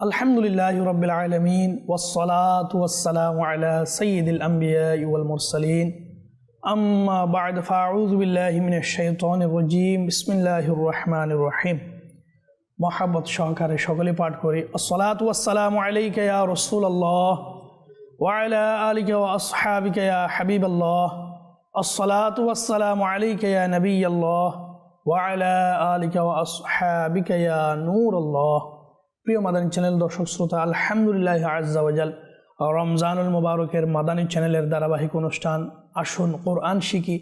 الحمد لله رب العالمين والصلاة والسلام على سيد الأنبياء والمرسلين أما بعد فأعوذ بالله من الشيطان الرجيم بسم الله الرحمن الرحيم محبت সহকারে সকলে পাঠ করি الصلاة والسلام عليك يا رسول الله وعلى آلك وأصحابك يا حبيب الله الصلاة والسلام عليك يا نبي الله وعلى آلك وأصحابك يا نور الله প্রিয় মাদানী চ্যানেল দর্শক শ্রোতা, আলহামদুলিল্লাহ আজাল রমজানুল মোবারকের মাদানী চ্যানেলের ধারাবাহিক অনুষ্ঠান আসুন কোরআন শিখি।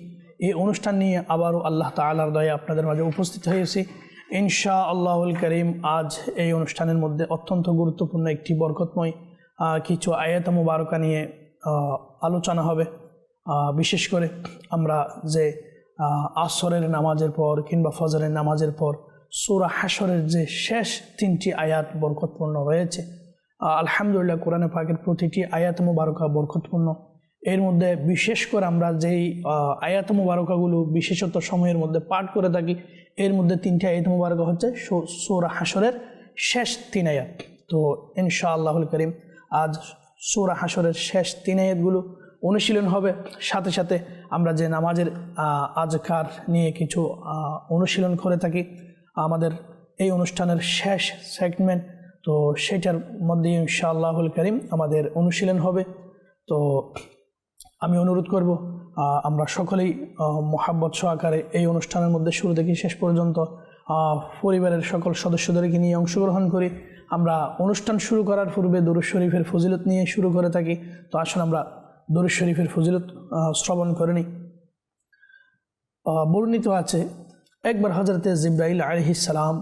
এই অনুষ্ঠান নিয়ে আবারও আল্লাহ তালার দয়ে আপনাদের মাঝে উপস্থিত হয়েছি। ইনশা আল্লাহুল করিম, আজ এই অনুষ্ঠানের মধ্যে অত্যন্ত গুরুত্বপূর্ণ একটি বরকতময় কিছু আয়াত মুবারকা নিয়ে আলোচনা হবে। বিশেষ করে আমরা যে আসরের নামাজের পর কিংবা ফজরের নামাজের পর সুরা হাসরের যে শেষ তিনটি আয়াত বরকতপূর্ণ রয়েছে আলহামদুলিল্লাহ কোরআনে পাকের প্রতিটি আয়াত মুবারকা বরকতপূর্ণ। এর মধ্যে বিশেষ করে আমরা যেই আয়াত মুবারকাগুলো বিশেষত সময়ের মধ্যে পাঠ করে থাকি, এর মধ্যে তিনটি আয়াত মুবারকা হচ্ছে সূরা হাসরের শেষ তিন আয়াত। তো ইনশা আল্লাহুল করিম, আজ সূরা হাসরের শেষ তিন আয়াতগুলো অনুশীলন হবে। সাথে সাথে আমরা যে নামাজের আজকার নিয়ে কিছু অনুশীলন করে থাকি আমাদের এই অনুষ্ঠানের শেষ সেগমেন্ট তো সেটার মধ্যে ইনশাআল্লাহুল করিম আমাদের অনুশীলন হবে। তো আমি অনুরোধ করব আমরা সকলেই মোহাব্বত সহকারে এই অনুষ্ঠানের মধ্যে শুরু থেকে শেষ পর্যন্ত পরিবারের সকল সদস্যদেরকে নিয়ে অংশগ্রহণ করি। আমরা অনুষ্ঠান শুরু করার পূর্বে দরুদ শরীফের ফজিলত নিয়ে শুরু করে থাকি। তো আসুন আমরা দরুদ শরীফের ফজিলত শ্রবণ করে নিই। বর্ণিত আছে একবার হজরতে জিব্রাইল আলহিসাম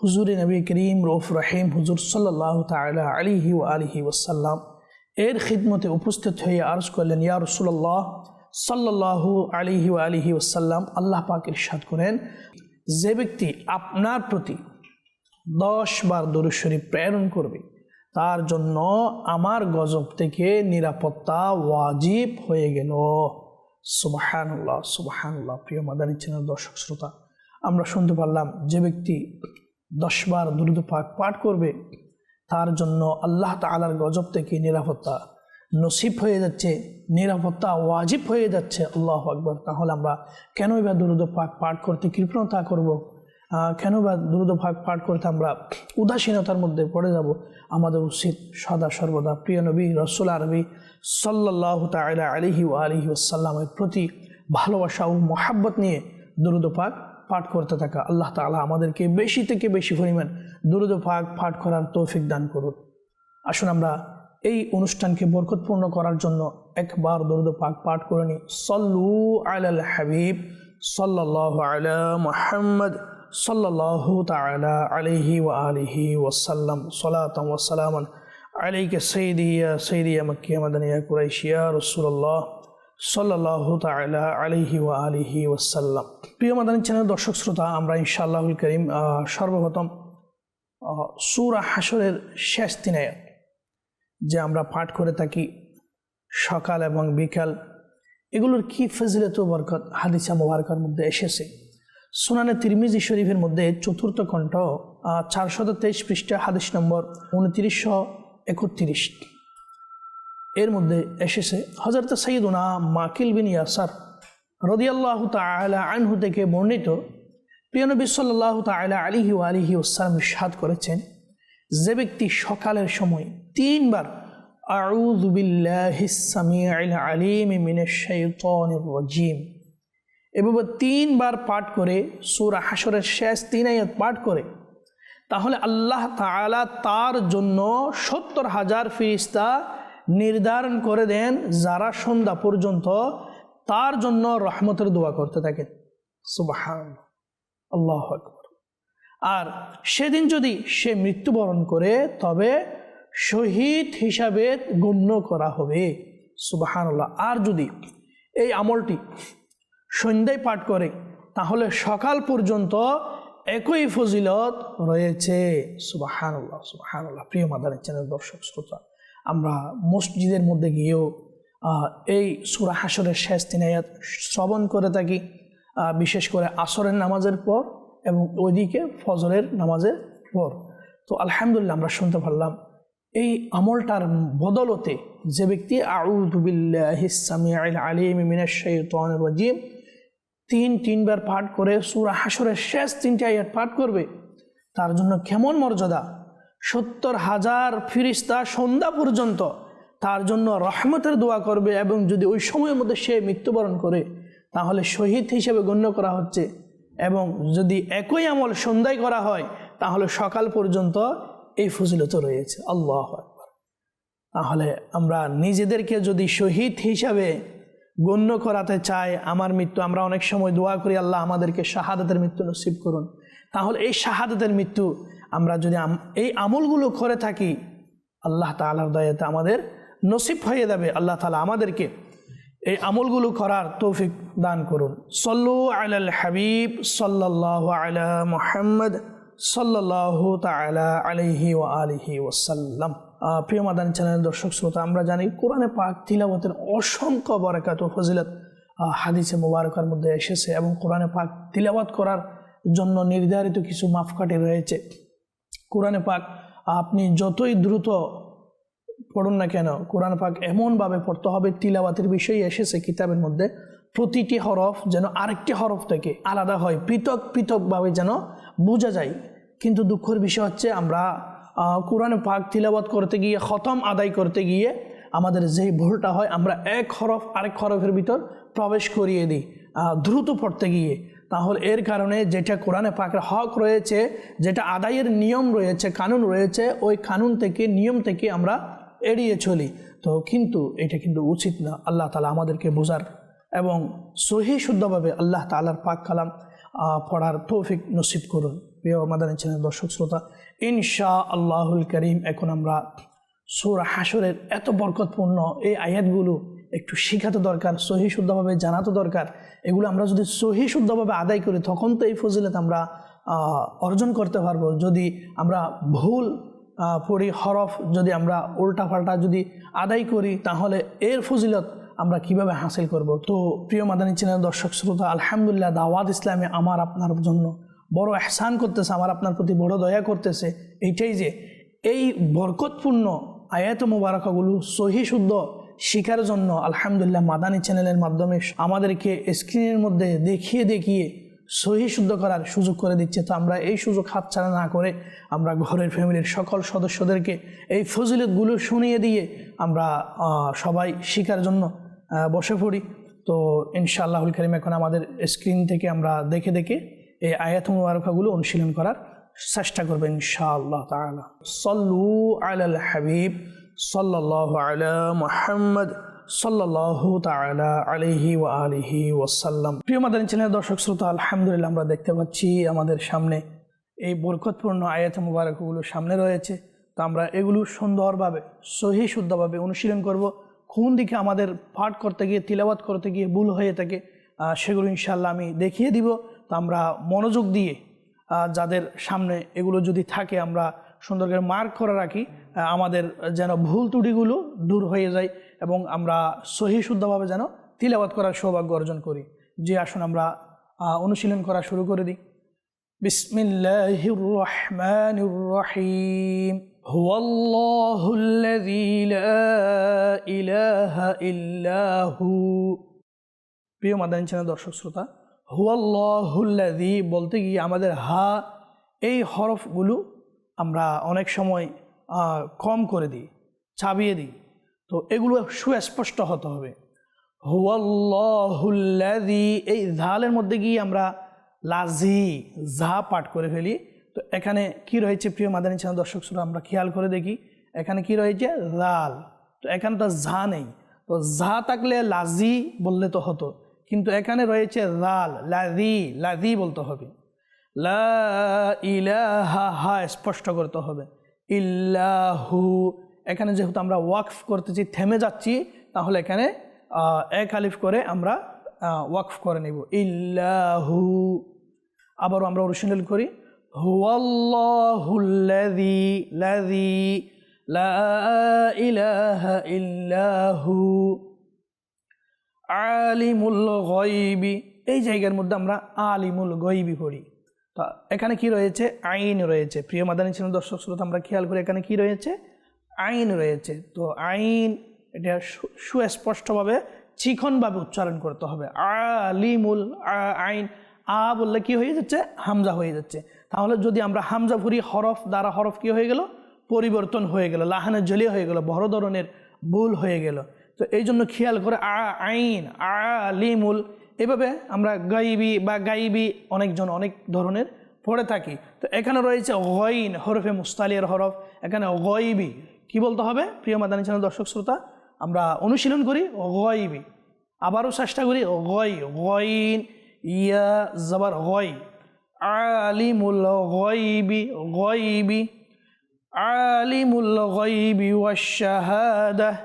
হুজুরে নবী করিম রৌফ রাহিম হুজুর সাল্লাহ তালা আলিহি ও আলিহি ওসাল্লাম এর খিদমতে উপস্থিত হয়ে আরজ করলেন, ইয়া রসুল্লাহ সাল্লাহ আলিহি ও আলিহি ওসাল্লাম আল্লাহ পাক ইরশাদ করেন, যে ব্যক্তি আপনার প্রতি দশ বার দরুশ্বরী প্রেরণ করবে, তার জন্য আমার গজব থেকে নিরাপত্তা ওয়াজিব হয়ে গেল। সুবাহানুল্লাহ সুবাহানুল্লাহ, প্রিয় মাদানী চ্যানেল দর্শক শ্রোতা, আমরা শুনতে পারলাম যে ব্যক্তি দশবার দুরুদ পাক পাঠ করবে, তার জন্য আল্লাহ তালার গজব থেকে নিরাপত্তা নসিব হয়ে যাচ্ছে, নিরাপত্তা ওয়াজিব হয়ে যাচ্ছে, আল্লাহ আকবর। তাহলে আমরা কেন এবার দুরুদ পাক পাঠ করতে কৃপণতা করব? কেন বা দ্রুত ভাগ পাঠ করতে আমরা উদাসীনতার মধ্যে পড়ে যাব? আমাদের উচিত সদা সর্বদা প্রিয় নবী রসুল আরবি সাল্লাহ তালা আলিহি ও আলিহি ওসাল্লামের প্রতি ভালোবাসা ও মহাব্বত নিয়ে দুরুদ পাক পাঠ করতে থাকা। আল্লাহ তাআলা আমাদেরকে বেশি থেকে বেশি পরিমাণ দুরুদ পাক পাঠ করার তৌফিক দান করুন। আসুন আমরা এই অনুষ্ঠানকে বরকতপূর্ণ করার জন্য একবার দরুদ পাক পাঠ করে নিই। সল্লু আলাল হাবিব সাল্লাল্লাহু আলা মুহাম্মদ। সাল্লাল্লাহু তাআলা আলাইহি ওয়া আলিহি ওয়াসাল্লাম সালাতাম ওয়া সালামান আলাইকা সাইয়্যিদি সাইয়্যিদি মাক্কি মাদানি কুরাইশি রাসূলুল্লাহ আলাইহি ওয়া আলিহি ওয়াসাল্লাম। প্রিয় দর্শক, শ্রোতা, আমরা ইনশাআল্লাহুল করিম সর্বপ্রথম সূরা হাসরের শেষ আয়াত, যে আমরা পাঠ করে থাকি সকাল এবং বিকাল। এগুলোর কি ফজিলত বরকত? হাদিসা মোবারকার মধ্যে এসেছে। সুনানে তিরমিজি শরীফের মধ্যে চতুর্থ কণ্ঠ চারশত তেইশ পৃষ্ঠা, হাদিস নম্বর উনত্রিশশো একত্রিশ। এর মধ্যে এসেছে হজরত সঈদুনা মাকিল বিন ইয়াসার রদিয়াল্লাহ তালা আনহু থেকে বর্ণিত। প্রিয়নবী সাল্লাহ তালা আলিহি আলিহি ওসালাম ইসাদ করেছেন, যে ব্যক্তি সকালের সময় তিনবার সামিউল আলিম মিনাশ শাইতানির রাজিম এভাবে তিনবার পাঠ করে সূরা হাসরের শেষ তিন আয়াত পাঠ করে, তাহলে আল্লাহ তাআলা তার জন্য সত্তর হাজার ফিরিস্তা নির্ধারণ করে দেন যারা সন্ধ্যা পর্যন্ত তার জন্য রহমতের দোয়া করতে থাকেন। সুবাহান আল্লাহ আকবর। আর সেদিন যদি সে মৃত্যুবরণ করে, তবে শহীদ হিসাবে গণ্য করা হবে। সুবাহান্লাহ আর যদি এই আমলটি সন্ধ্যায় পাঠ করে, তাহলে সকাল পর্যন্ত একই ফজিলত রয়েছে। সুবাহানুল্লাহ সুবাহানুল্লাহ। প্রিয় মাদানের চ্যানেল, দর্শক, শ্রোতা, আমরা মসজিদের মধ্যে গিয়েও এই সুরা হাসরের শেষ তিন আয়াত শ্রবণ করে থাকি বিশেষ করে আসরের নামাজের পর এবং ওইদিকে ফজরের নামাজের পর। তো আলহামদুলিল্লাহ, আমরা শুনতে পারলাম, এই আমলটার বদলতে যে ব্যক্তি আউদুবিল্লাহ আলিম তিন তিনবার পাঠ করে সুরা হাসরের শেষ তিনটি আয়াত পাঠ করবে, তার জন্য কেমন মর্যাদা? সত্তর হাজার ফিরিস্তা সন্ধ্যা পর্যন্ত তার জন্য রহমতের দোয়া করবে এবং যদি ওই সময়ের মধ্যে সে মৃত্যুবরণ করে, তাহলে শহীদ হিসেবে গণ্য করা হচ্ছে এবং যদি একই আমল সন্ধ্যায় করা হয়, তাহলে সকাল পর্যন্ত এই ফজিলত রয়েছে। আল্লাহ তাহলে আমরা নিজেদেরকে যদি শহীদ হিসাবে গণ্য করাতে চাই আমার মৃত্যু, আমরা অনেক সময় দোয়া করি, আল্লাহ আমাদেরকে শাহাদাতের মৃত্যু নসিব করুন। তাহলে এই শাহাদাতের মৃত্যু আমরা যদি এই আমলগুলো করে থাকি, আল্লাহ তালার দয়াতে আমাদের নসিব হয়ে যাবে, আল্লাহ তালা আমাদেরকে এই আমলগুলো করার তৌফিক দান করুন। সল্লু আলাল হাবিব সাল্লাহ আলা মোহাম্মদ সাল্লাহ তালা আলহি ও আলিহি ওসাল্লাম প্রিয় মাদানী চ্যানেলের দর্শক শ্রোতা, আমরা জানি কোরআনে পাক তিলাবতের অসংখ্য বরাকাত ও ফজিলত হাদিসে মুবারকার মধ্যে এসেছে এবং কোরআনে পাক তিলাবাত করার জন্য নির্ধারিত কিছু মাপকাঠি রয়েছে। কোরআনে পাক, আপনি যতই দ্রুত পড়ুন না কেন, কোরআন পাক এমনভাবে পড়তে হবে তিলাবাতের বিষয়ে এসেছে কিতাবের মধ্যে, প্রতিটি হরফ যেন আরেকটি হরফ থেকে আলাদা হয়, পৃথক পৃথকভাবে যেন বোঝা যায়। কিন্তু দুঃখের বিষয় হচ্ছে, আমরা কোরআনে পাক তিলাবাত করতে গিয়ে, খতম আদায় করতে গিয়ে আমাদের যেই ভুলটা হয়, আমরা এক হরফ আরেক হরফের ভিতর প্রবেশ করিয়ে দিই দ্রুত পড়তে গিয়ে। তাহলে এর কারণে যেটা কোরআনে পাকের হক রয়েছে, যেটা আদায়ের নিয়ম রয়েছে, কানুন রয়েছে, ওই কানুন থেকে, নিয়ম থেকে আমরা এড়িয়ে চলি। তো কিন্তু এটা কিন্তু উচিত না, আল্লাহ তালা আমাদেরকে বোঝার। এবং সহি শুদ্ধভাবে আল্লাহ তালার পাক কালাম পড়ার তৌফিক নসিব করুন। প্রিয় মাদানী চ্যানেল দর্শক শ্রোতা ইনশা আল্লাহুল করিম, এখন আমরা সুরা হাসরের এত বরকতপূর্ণ এই আয়াতগুলো একটু শেখাতে দরকার, সহি শুদ্ধভাবে জানাতে দরকার। এগুলো আমরা যদি সহি শুদ্ধভাবে আদায় করি, তখন তো এই ফজিলত আমরা অর্জন করতে পারব। যদি আমরা ভুল পড়ি, হরফ যদি আমরা উল্টা পাল্টা যদি আদায় করি, তাহলে এর ফজিলত আমরা কীভাবে হাসিল করব? তো প্রিয় মাদানী চ্যানেল দর্শক শ্রোতা, আলহামদুলিল্লাহ, দাওয়াত ইসলামে আমার, আপনার জন্য বড় এহসান করতেছে, আমার আপনার প্রতি বড় দয়া করতেছে। এইটাই যে এই বরকতপূর্ণ আয়াত মুবারকাগুলো সহি শুদ্ধ শিখার জন্য আলহামদুলিল্লাহ মাদানী চ্যানেলের মাধ্যমে আমাদেরকে স্ক্রিনের মধ্যে দেখিয়ে দেখিয়ে সহি শুদ্ধ করার সুযোগ করে দিচ্ছে। তো আমরা এই সুযোগ হাতছাড়া না করে আমরা ঘরের ফ্যামিলির সকল সদস্যদেরকে এই ফজিলতগুলো শুনিয়ে দিয়ে আমরা সবাই শিকার জন্য বসে পড়ি। তো ইনশাআল্লাহুল করিম, এখন আমাদের স্ক্রিন থেকে আমরা দেখে দেখে এই আয়াত মুবারকাগুলো অনুশীলন করার চেষ্টা করবে ইনশাআল্লাহ তাআলা। সল্লু আলাল হাবিব, সাল্লাল্লাহু আলা মুহাম্মদ সাল্লাহ তালা আলিহি ও আলিহি ওসাল্লাম প্রিয় মাদানী চ্যানেলের দর্শক শ্রোতা, আলহামদুলিল্লাহ আমরা দেখতে পাচ্ছি আমাদের সামনে এই বরকতপূর্ণ আয়াত মুবারকগুলো সামনে রয়েছে। তো আমরা এগুলো সুন্দরভাবে, সহি শুদ্ধভাবে অনুশীলন করব। কোন দিকে আমাদের পাঠ করতে গিয়ে তিলাবাত করতে গিয়ে ভুল হয়ে থাকে সেগুলো ইনশাল্লাহ আমি দেখিয়ে দিব। তো আমরা মনোযোগ দিয়ে যাদের সামনে এগুলো যদি থাকে আমরা সুন্দর করে মার্ক করে রাখি আমাদের যেন ভুল ত্রুটিগুলো দূর হয়ে যায় এবং আমরা সহি শুদ্ধভাবে যেন তিলাবাত করার সৌভাগ্য অর্জন করি যে আসুন আমরা অনুশীলন করা শুরু করে দিই বিসমিল্লাহির রহমানির রহিম هو الله الذي لا إله إلا هو প্রিয় মাদানী চ্যানেল দর্শক শ্রোতা হুয়াল্লাহুল্লাদি বলতে গিয়ে আমাদের হা, এই হরফগুলো আমরা অনেক সময় কম করে দিই, চাবিয়ে দিই। তো এগুলো সুস্পষ্ট হতে হবে। হুয়াল্লাহুল্লাদি এই ঝালের মধ্যে গিয়ে আমরা লাজি, ঝা পাঠ করে ফেলি। তো এখানে কি রয়েছে প্রিয় মাদানী চ্যানেল দর্শক শ্রোতা, আমরা খেয়াল করে দেখি। এখানে কি রয়েছে? লাল তো এখানে তো ঝা নেই। তো ঝা থাকলে লাজি বললে তো হতো। কিন্তু এখানে রয়েছে লাল লাজি লাজি বলতে হবে। লা ইলাহা হা স্পষ্ট করতে হবে। ইল্লাহু, এখানে যেহেতু আমরা ওয়াকফ করতেছি, থেমে যাচ্ছি, তাহলে এখানে এক আলিফ করে আমরা ওয়াকফ করে নিব। ইল্লাহু, আবারও আমরা অনুশীলন করি। হুয়াল্লাহুল্লাযী লাযী লা ইলাহা ইল্লাহু আলিমুল গয়বি। এই জায়গার মধ্যে আমরা আলিমুল গয়বি পড়ি। তা এখানে কি রয়েছে? আইন রয়েছে। প্রিয় মাদানী ছিলেন দর্শক শ্রোতা, আমরা খেয়াল করি এখানে কি রয়েছে? আইন রয়েছে। তো আইন এটা সুস্পষ্টভাবে চিকনভাবে উচ্চারণ করতে হবে। আলিমুল আইন। আ বললে কি হয়ে যাচ্ছে? হামজা হয়ে যাচ্ছে। তাহলে যদি আমরা হামজা ভরি, হরফ দ্বারা হরফ কি হয়ে গেল? পরিবর্তন হয়ে গেল। লাহানের জলি হয়ে গেল। বড় ধরনের ভুল হয়ে গেল। তো এই জন্য খেয়াল করে আ, আইন আলিমুল এভাবে আমরা গাইবি বা গাইবি অনেকজন, অনেক ধরনের পড়ে থাকি। তো এখানে রয়েছে গইন, হরফে মুস্তালিয়ার হরফ। এখানে গইবি, কি বলতে হবে? প্রিয় মাদানী চ্যানেল দর্শক শ্রোতা, আমরা অনুশীলন করি গইবি। আবারও চেষ্টা করি গই, গইন, ইয়া, জবর গই। আলিমুল গইবি গইবি। আলিমুল গইবি ওয়াশ-শাহাদাহ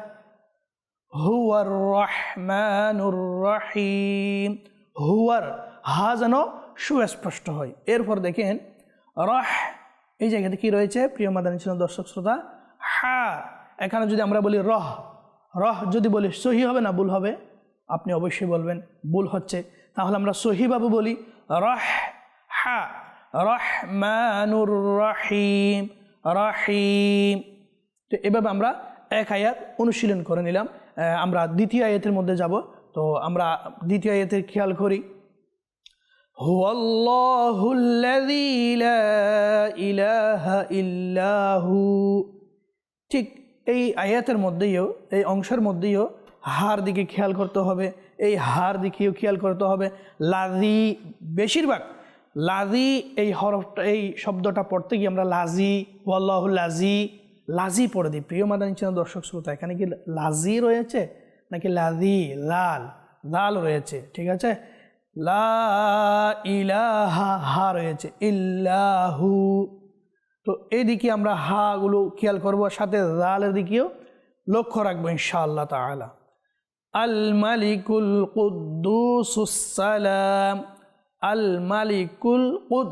হুয়ার রহমানুর রহিম। হুয়ার, হা যেন সুস্পষ্ট হয়। এরপর দেখেন, রহ, এই জায়গাতে কি রয়েছে? প্রিয় মাদানী ছিল দর্শক শ্রোতা, হা, এখানে যদি আমরা বলি রহ রহ যদি বলি, সহি হবে না, ভুল হবে? আপনি অবশ্যই বলবেন, ভুল হচ্ছে। তাহলে আমরা সহিভাবে বলি, রহ, হা, রহমানুর রহিম রহিম। তো এভাবে আমরা এক আয়াত অনুশীলন করে নিলাম। আমরা দ্বিতীয় আয়াতের মধ্যে যাব। তো আমরা দ্বিতীয় আয়াতের খেয়াল করি। ইল্লাহু। ঠিক এই আয়াতের মধ্যেও এই অংশের মধ্যেও হার দিকে খেয়াল করতে হবে। এই হার দিকেও খেয়াল করতে হবে। লাজি বেশিরভাগ লাজি এই হরফটা, এই শব্দটা পড়তে গিয়ে আমরা লাজি ওয়াল্লাহ লাজি লাজি পড়ে দিই। প্রিয় মাদানী চ্যানেল দর্শক শ্রোতা, এখানে কি লাজি রয়েছে নাকি লাজি, লাল লাল রয়েছে, ঠিক আছে? লা ইলাহা হা রয়েছে, ইল্লাহু। তো এদিকে আমরা হাগুলো খেয়াল করব সাথে জালের দিকেও লক্ষ্য রাখব ইনশাআল্লাহ তাআলা। আল মালিকুল কুদ্দুসুসালাম আল মালিকুল কুদ,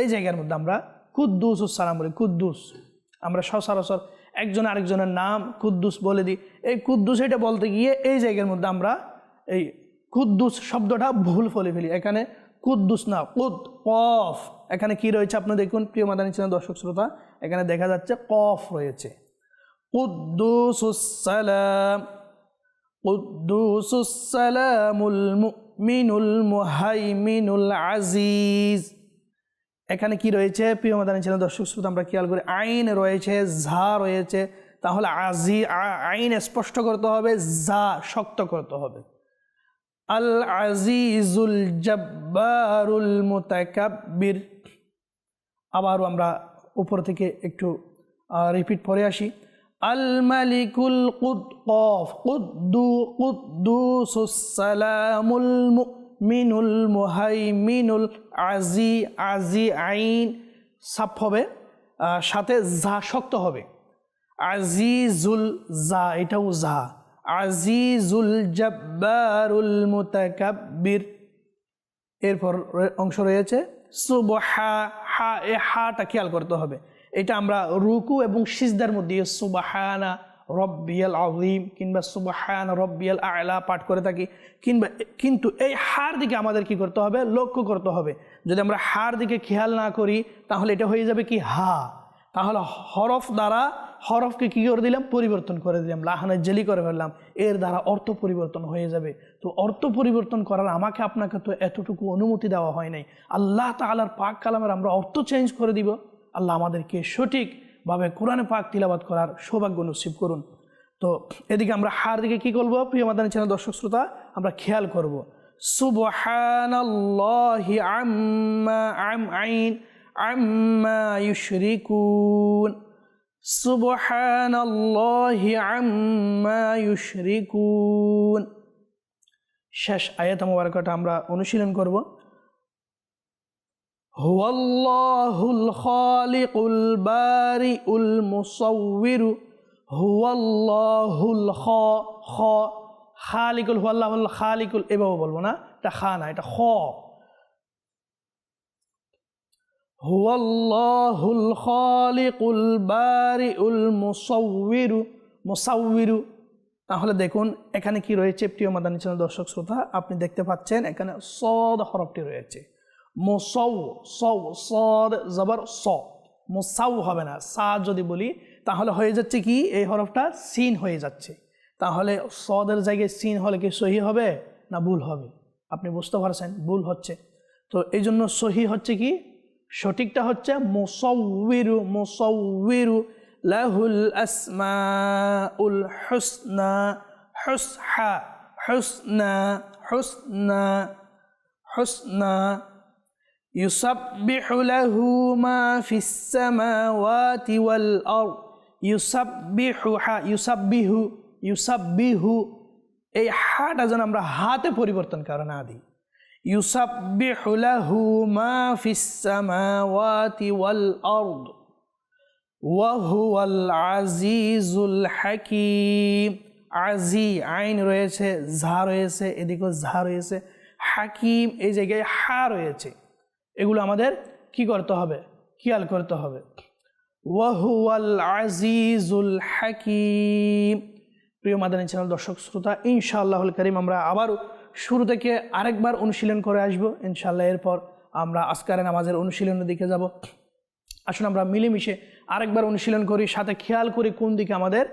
এই জায়গার মধ্যে আমরা কুদ্দুসুসালাম বলি, কুদ্দুস। আমরা সচরাচর একজন আরেকজনের নাম কুদ্দুস বলে দিই। এই কুদ্দুস এটা বলতে গিয়ে এই জায়গার মধ্যে আমরা এই কুদ্দুস শব্দটা ভুল ফলে ফেলি। এখানে কুদ্দুস না, কুদ, কফ। এখানে কি রয়েছে আপনি দেখুন, প্রিয় মাদানী চ্যানেল, দর্শক শ্রোতা, এখানে দেখা যাচ্ছে কফ রয়েছে। কুদ্দুসুসালাম কুদ্দুসুসালামুল মুমিনুল মুহাইমিনুল আজিজ। এখানে কি রয়েছে? প্রিয় মাদানী চ্যানেল, দর্শক শ্রোতা, আমরা খেয়াল করি আইন রয়েছে, ঝা রয়েছে। তাহলে আজি আইন স্পষ্ট করতে হবে যা শক্ত করতে হবে। আল আজিজুল জব্বারুল মুতাকাব্বির। আবারও আমরা উপর থেকে একটু রিপিট পরে আসি। আল মালিকুল কুদ কফ কুদ্দু কুদ্দুসুসালামুল মুমিনুল মুহাইমিনুল আজি আজি আইন সাপ হবে সাথে যা শক্ত হবে। আজিজুল জা এটাও জা আজিজুল জব্বারুল মুতাকাব্বির। এরপর অংশ রয়েছে, সুবহা, হা, এ হাটা খেয়াল করতে হবে। এটা আমরা রুকু এবং সিজদার মধ্যে, সুবাহানা রব্বিয়াল আযীম কিংবা সুবাহান রব্বিয়াল আয়লা পাঠ করে থাকি। কিংবা কিন্তু এই হার দিকে আমাদের কি করতে হবে? লক্ষ্য করতে হবে। যদি আমরা হার দিকে খেয়াল না করি, তাহলে এটা হয়ে যাবে কি? হা। তাহলে হরফ দ্বারা হরফকে কী করে দিলাম? পরিবর্তন করে দিলাম। লাহানের জেলি করে ফেললাম। এর দ্বারা অর্থ পরিবর্তন হয়ে যাবে। তো অর্থ পরিবর্তন করার আমাকে আপনাকে তো এতটুকু অনুমতি দেওয়া হয় নাই। আল্লাহ তালার পাক কালামের আমরা অর্থ চেঞ্জ করে দিব। আল্লাহ আমাদেরকে সঠিকভাবে কোরআনে পাক তিলাবাত করার সৌভাগ্য নসিব করুন। তো এদিকে আমরা হার দিকে কি করব? প্রিয় মাদানী চ্যানেল, দর্শক শ্রোতা, আমরা খেয়াল করব। শেষ আয়াত মোবারকটা আমরা অনুশীলন করব। هو الله الخالق البارئ المصور هو الله الخ خ খালিকুল হু আল্লাহ খালিকুল এভাবে বলবো না এটা খা না এটা খ هو الله الخالق البارئ المصور مصور তাহলে দেখুন এখানে কি রয়েছে প্রিয় মাদানী চ্যানেল দর্শক শ্রোতা আপনি দেখতে পাচ্ছেন এখানে সদ হরফটি রয়েছে মোসৌ সৌ সদ, জবর, স। মোসাউ হবে না। সা যদি বলি, তাহলে হয়ে যাচ্ছে কি? এই হরফটা সিন হয়ে যাচ্ছে। তাহলে সদের জায়গায় সিন হলে কি সহি হবে না ভুল হবে? আপনি বুঝতে পারছেন? ভুল হচ্ছে। তো এই জন্য সহি হচ্ছে কি? সঠিকটা হচ্ছে মোসৌবিরু মোসৌবিরু লাহুল আসমা উল হুসনা, হুসহা, হুসনা হুসনা হুসনা। يسبح له ما في السماوات والأرض يسبح يسبح يسبح এই হাটা যেন আমরা হাতে পরিবর্তন করে না দিই يسبح له ما في السماوات والأرض وهو العزيز الحكيم আজি আইন রয়েছে ঝা রয়েছে এদিকেও ঝা রয়েছে হাকিম এই জায়গায় হা রয়েছে এগুলো আমাদের কি করতে হবে? খেয়াল করতে হবে। ওয়াহুয়াল আজিজুল হাকিম। প্রিয় মাদানী চ্যানেল দর্শক শ্রোতা, ইনশাআল্লাহুল করিম, আমরা আবারও শুরু থেকে আরেকবার অনুশীলন করে আসব। ইনশাআল্লাহ এরপর আমরা আজকারে নামাজের অনুশীলনের দিকে যাব। আসুন আমরা মিলেমিশে আরেকবার অনুশীলন করি, সাথে খেয়াল করি কোন দিকে আমাদের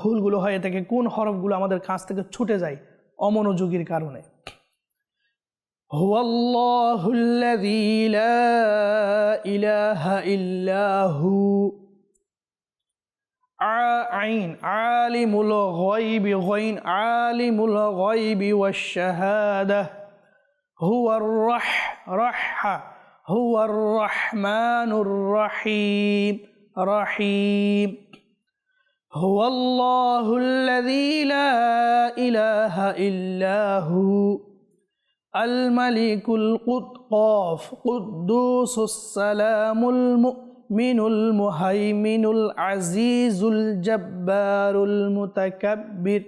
ভুলগুলো হয়ে থাকে কোন হরফগুলো আমাদের কাছ থেকে ছুটে যায় অমনোযোগীর কারণে। هو الله الذي لا إله إلا هو. عين عالم الغيب غين عالم الغيب والشهادة. هو الرح رح هو الرحمن الرحيم رحيم. هو الله الذي لا إله إلا هو. الملك القطقاف قدوس السلام المؤمن المهيمن العزيز الجبار المتكبر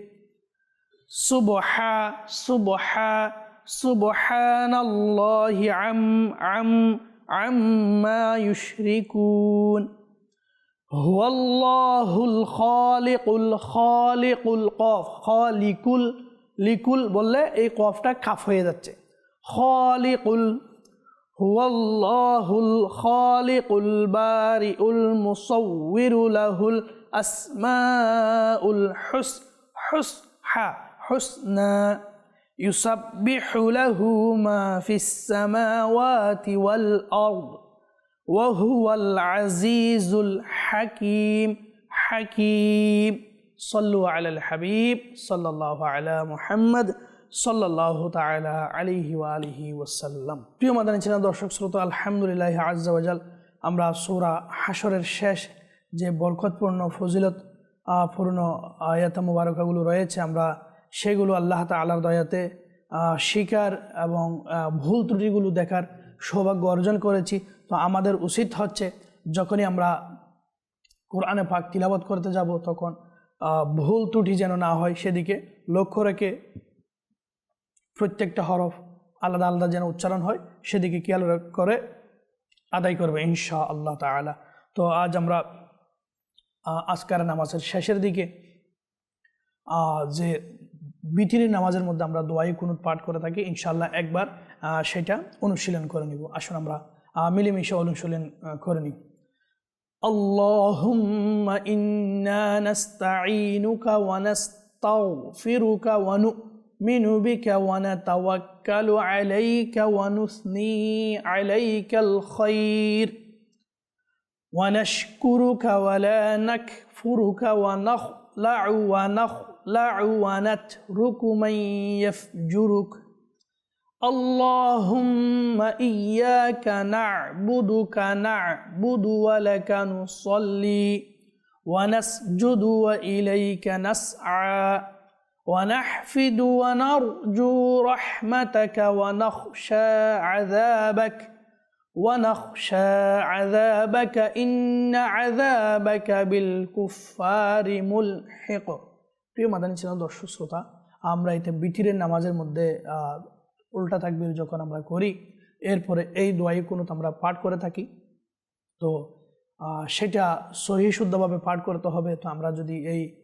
سبحا سبحا سبحان الله عم عم عما يشركون هو الله الخالق الخالق القاف خالق লিকুল বললে এই কফটা কাফ হয়ে যাচ্ছে خالق ال هو الله الخالق البارئ المصور له الأسماء الحسنى حس حسنى يسبح له ما في السماوات والأرض وهو العزيز الحكيم حكيم. صلوا على الحبيب صلى الله على محمد সাল্লাহ তালা আলিহি আলিহি ওসাল্লাম প্রিয় মাদানী ছিলেন দর্শক শ্রোতা, আলহামদুলিল্লাহ আজ্জাওয়াজাল আমরা সৌরা হাসরের শেষ যে বরকতপূর্ণ ফজিলত পূর্ণ আয়াত মুবারকাগুলো রয়েছে, আমরা সেগুলো আল্লাহ তালার দয়াতে শিকার এবং ভুল ত্রুটিগুলো দেখার সৌভাগ্য অর্জন করেছি। তো আমাদের উচিত হচ্ছে, যখনই আমরা কোরআনে পাক তিলাবত করতে যাব, তখন ভুল ত্রুটি যেন না হয়, সেদিকে লক্ষ্য রেখে প্রত্যেকটা হরফ আলাদা আলাদা যেন উচ্চারণ হয় সেদিকে খেয়াল রা- করে আদায় করবে ইনশা আল্লাহ তালা তো আজ আমরা আহ, আজকার নামাজের শেষের দিকে আহ, যে বিতিরের নামাজের মধ্যে আমরা দোয়াই কুনুত পাঠ করে থাকি ইনশাআল্লাহ একবার আহ, সেটা অনুশীলন করে নিব আসুন আমরা আহ, মিলেমিশে অনুশীলন আহ, করে নিই اللهم إنا نستعينك ونستغفرك ونؤمن بك ونتوكل عليك ونثني عليك الخير. ونشكرك ولا نكفرك ونخلع ونخلع ونترك من يفجرك. اللهم إياك نعبدك نعبد ولك نصلي ونسجد وإليك نسعى. ونحفد ونرجو رحمتك ونخشى عذابك ونخشى عذابك إن عذابك بالكفار ملحق প্রিয় মাদানী ছিল দর্শক শ্রোতা আমরা এতে বিটিরের নামাজের মধ্যে আহ, উল্টা তাকবীর যখন আমরা করি এরপরে এই দোয়াই কোনো আমরা পাঠ করে থাকি তো আহ, সেটা সহি শুদ্ধভাবে পাঠ করতে হবে তো আমরা যদি এই আহ,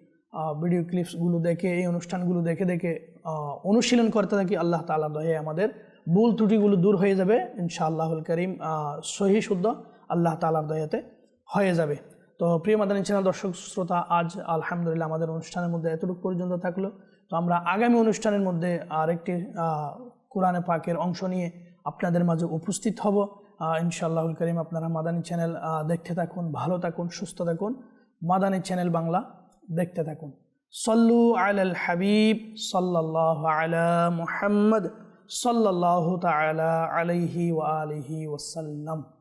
ভিডিও ক্লিপসগুলো দেখে, এই অনুষ্ঠানগুলো দেখে দেখে অনুশীলন করতে থাকি আল্লাহ তাআলা দয়ে আমাদের। ভুল ত্রুটিগুলো দূর হয়ে যাবে, ইনশাআল্লাহুল করিম সহি শুদ্ধ আল্লাহ তালার দয়াতে হয়ে যাবে। তো প্রিয় মাদানী চ্যানেল, দর্শক, শ্রোতা, আজ আলহামদুলিল্লাহ আমাদের অনুষ্ঠানের মধ্যে এতটুকু পর্যন্ত থাকল। তো আমরা আগামী অনুষ্ঠানের মধ্যে আরেকটি কোরআনে পাকের অংশ নিয়ে আপনাদের মাঝে উপস্থিত হব। ইনশাআল্লাহুল করিম, আপনারা মাদানী চ্যানেল দেখতে থাকুন, ভালো থাকুন, সুস্থ থাকুন। মাদানী চ্যানেল বাংলা দেখতে থাকুন। সল্লু আলাল হাবিব সাল্লাল্লাহু আলা মুহাম্মদ সাল্লাল্লাহু তাআলা আলাইহি ওয়া আলিহি ওয়াসাল্লাম।